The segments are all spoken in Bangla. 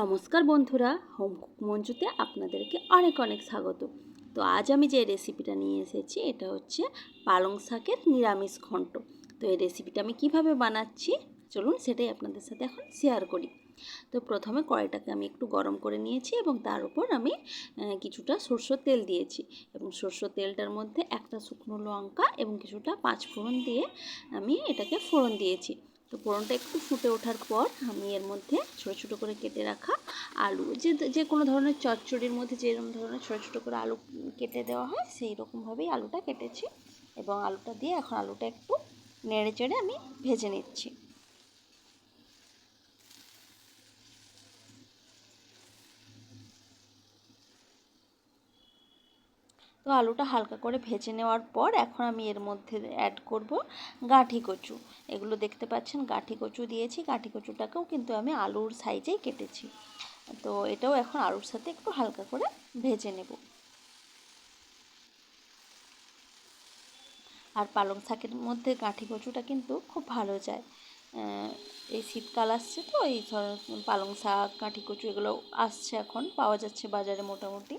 নমস্কার বন্ধুরা, হোম কুক আপনাদেরকে অনেক অনেক স্বাগত। তো আজ আমি যে রেসিপিটা নিয়ে এসেছি, এটা হচ্ছে পালং শাকের নিরামিষ ঘন্ট। তো এই রেসিপিটা আমি কীভাবে বানাচ্ছি, চলুন সেটাই আপনাদের সাথে এখন শেয়ার করি। তো প্রথমে কড়াইটাকে আমি একটু গরম করে নিয়েছি এবং তার উপর আমি কিছুটা সরষের তেল দিয়েছি। এবং সরষের তেলটার মধ্যে একটা শুকনো লঙ্কা এবং কিছুটা পাঁচ ফোড়ন দিয়ে আমি এটাকে ফোড়ন দিয়েছি। তো ফোড়নটা একটু ফুটে ওঠার পর আমি এর মধ্যে ছোটো ছোটো করে কেটে রাখা আলু। যে যে কোনো ধরনের চচ্চড়ির মধ্যে যেরকম ধরনের ছোটো ছোটো করে আলু কেটে দেওয়া হয়, সেই রকমভাবেই আলুটা কেটেছি। এবং আলুটা দিয়ে এখন আলুটা একটু নেড়ে চেড়ে আমি ভেজে নিচ্ছি। তো আলুটা হালকা করে ভেজে নেওয়ার পর এখন আমি এর মধ্যে অ্যাড করব গাঁঠি কচু। এগুলো দেখতে পাচ্ছেন, গাঁঠি কচু দিয়েছি। গাঁঠি কচুটাকেও কিন্তু আমি আলুর সাইজেই কেটেছি। তো এটাও এখন আলুর সাথে একটু হালকা করে ভেজে নেব। আর পালং শাকের মধ্যে গাঁঠি কচুটা কিন্তু খুব ভালো যায়। এই শীতকাল আসছে তো, এই পালং শাক কাঠি কচু এগুলো আসছে এখন, পাওয়া যাচ্ছে বাজারে মোটামুটি।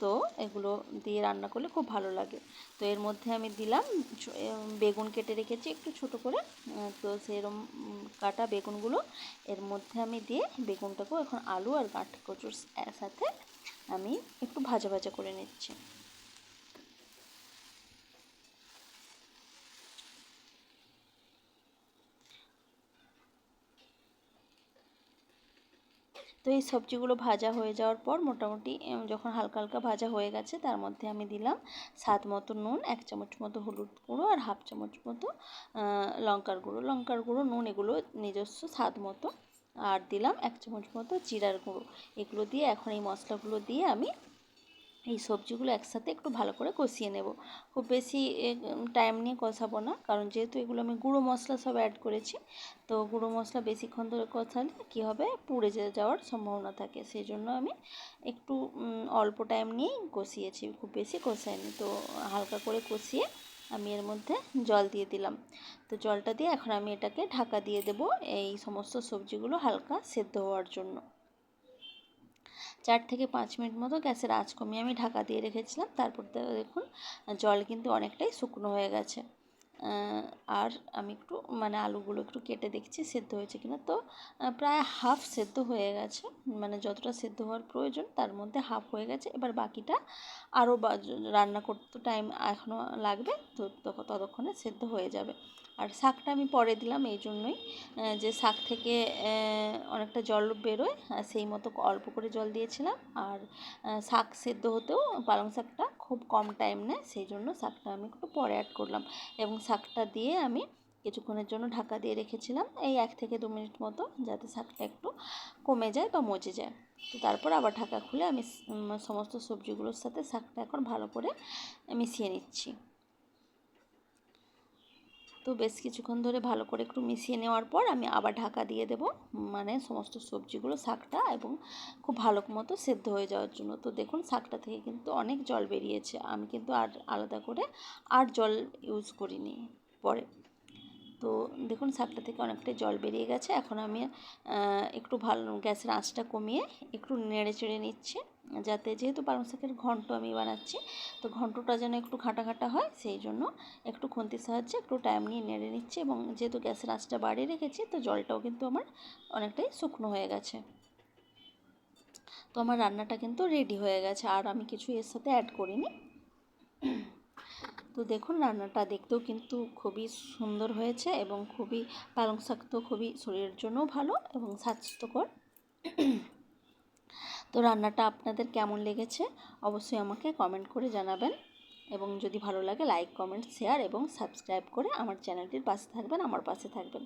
তো এগুলো দিয়ে রান্না করলে খুব ভালো লাগে। তো এর মধ্যে আমি দিলাম বেগুন কেটে রেখেছি একটু ছোট করে। তো সেরম কাটা বেগুনগুলো। এর মধ্যে আমি দিয়ে বেগুনটাকেও এখন আলু আর গাঁঠ কচুর সাথে আমি একটু ভাজা ভাজা করে নিচ্ছি। তো এই সবজিগুলো ভাজা হয়ে যাওয়ার পর মোটামুটি যখন হালকা হালকা ভাজা হয়ে গেছে, তার মধ্যে আমি দিলাম স্বাদ মতো নুন, এক চামচ মতো হলুদ গুঁড়ো আর হাফ চামচ মতো লঙ্কার গুঁড়ো। লঙ্কার গুঁড়ো, নুন, এগুলো নিজস্ব স্বাদ মতো। আর দিলাম এক চামচ মতো জিরার গুঁড়ো। এগুলো দিয়ে এখন এই মশলাগুলো দিয়ে আমি এই সবজিগুলো একসাথে একটু ভালো করে কষিয়ে নেব। খুব বেশি টাইম নিয়ে কষাবো না, কারণ যেহেতু এগুলো আমি গুঁড়ো মশলা সব অ্যাড করেছি, তো গুঁড়ো মশলা বেশিক্ষণ ধরে কষালে কী হবে? পুড়ে যাওয়ার সম্ভাবনা থাকে সেই জন্য আমি একটু অল্প টাইম নিয়েই কষিয়েছি, খুব বেশি কষাইনি, তো হালকা করে কষিয়ে আমি এর মধ্যে জল দিয়ে দিলাম। তো জলটা দিয়ে এখন আমি এটাকে ঢাকা দিয়ে দেব, এই সমস্ত সবজিগুলো হালকা সেদ্ধ হওয়ার জন্য। চার থেকে পাঁচ মিনিট মতো গ্যাসের আঁচ কমিয়ে আমি ঢাকা দিয়ে রেখেছিলাম। তারপর দেখুন, জল কিন্তু অনেকটাই শুকনো হয়ে গেছে। আর আমি একটু মানে আলুগুলো একটু কেটে দেখছি, সেদ্ধ হয়েছে কিনা। তো প্রায় হাফ সেদ্ধ হয়ে গেছে। মানে যতটা সেদ্ধ হওয়ার প্রয়োজন, তার মধ্যে হাফ হয়ে গেছে। এবার বাকিটা আরও রান্না করতে টাইম এখনও লাগবে, তো ততক্ষণে সেদ্ধ হয়ে যাবে। আর শাকটা আমি পরে দিলাম এই জন্যই যে শাক থেকে অনেকটা জল বেরোয় সেই মতো অল্প করে জল দিয়েছিলাম। আর শাক সেদ্ধ হতেও পালং শাকটা খুব কম টাইম নেয় সেই জন্য শাকটা আমি একটু পরে অ্যাড করলাম এবং শাকটা দিয়ে আমি কিছুক্ষণের জন্য ঢাকা দিয়ে রেখেছিলাম, এই এক থেকে দু মিনিট মতো যাতে শাকটা একটু কমে যায় বা মজে যায়। তো তারপর আবার ঢাকা খুলে আমি সমস্ত সবজিগুলোর সাথে শাকটা এখন ভালো করে মিশিয়ে নিচ্ছি। তো বেশ কিছুক্ষণ ধরে ভালো করে একটু মিশিয়ে নেওয়ার পর আমি আবার ঢাকা দিয়ে দেব মানে সমস্ত সবজিগুলো শাকটা এবং খুব ভালো মতো সেদ্ধ হয়ে যাওয়ার জন্য। তো দেখুন শাকটা থেকে কিন্তু অনেক জল বেরিয়েছে, আমি কিন্তু আর আলাদা করে আর জল ইউজ করিনি পরে। তো দেখুন শাকটা থেকে অনেকটাই জল বেরিয়ে গেছে, এখন আমি একটু ভালো গ্যাসের আঁচটা কমিয়ে একটু নেড়ে চেড়ে নিচ্ছি। যাতে যেহেতু পালং শাকের ঘন্ট আমি বানাচ্ছি, তো ঘন্টটা যেন একটু খাটা খাটা হয়, সেই জন্য একটু খুন্তির সাহায্যে একটু টাইম নিয়ে নেড়ে নিচ্ছি এবং যেহেতু গ্যাসের আঁচটা বাড়িয়ে রেখেছি, তো জলটাও কিন্তু আমার অনেকটাই শুকনো হয়ে গেছে। তো আমার রান্নাটা কিন্তু রেডি হয়ে গেছে, আর আমি কিছু এর সাথে অ্যাড করিনি। তো দেখুন, রান্নাটা দেখতেও কিন্তু খুবই সুন্দর হয়েছে এবং খুবই পালং শাক তো খুবই শরীরের জন্যও ভালো এবং স্বাস্থ্যকর। তো রান্নাটা আপনাদের কেমন লেগেছে অবশ্যই আমাকে কমেন্ট করে জানাবেন। এবং যদি ভালো লাগে লাইক কমেন্ট শেয়ার এবং সাবস্ক্রাইব করে আমার চ্যানেলটির পাশে থাকবেন, আমার পাশে থাকবেন।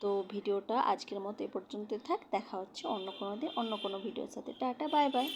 তো ভিডিওটা আজকের মতো এ পর্যন্তই থাক, দেখা হচ্ছে অন্য কোনো দিন, অন্য কোনো ভিডিওর সাথে। Tata bye bye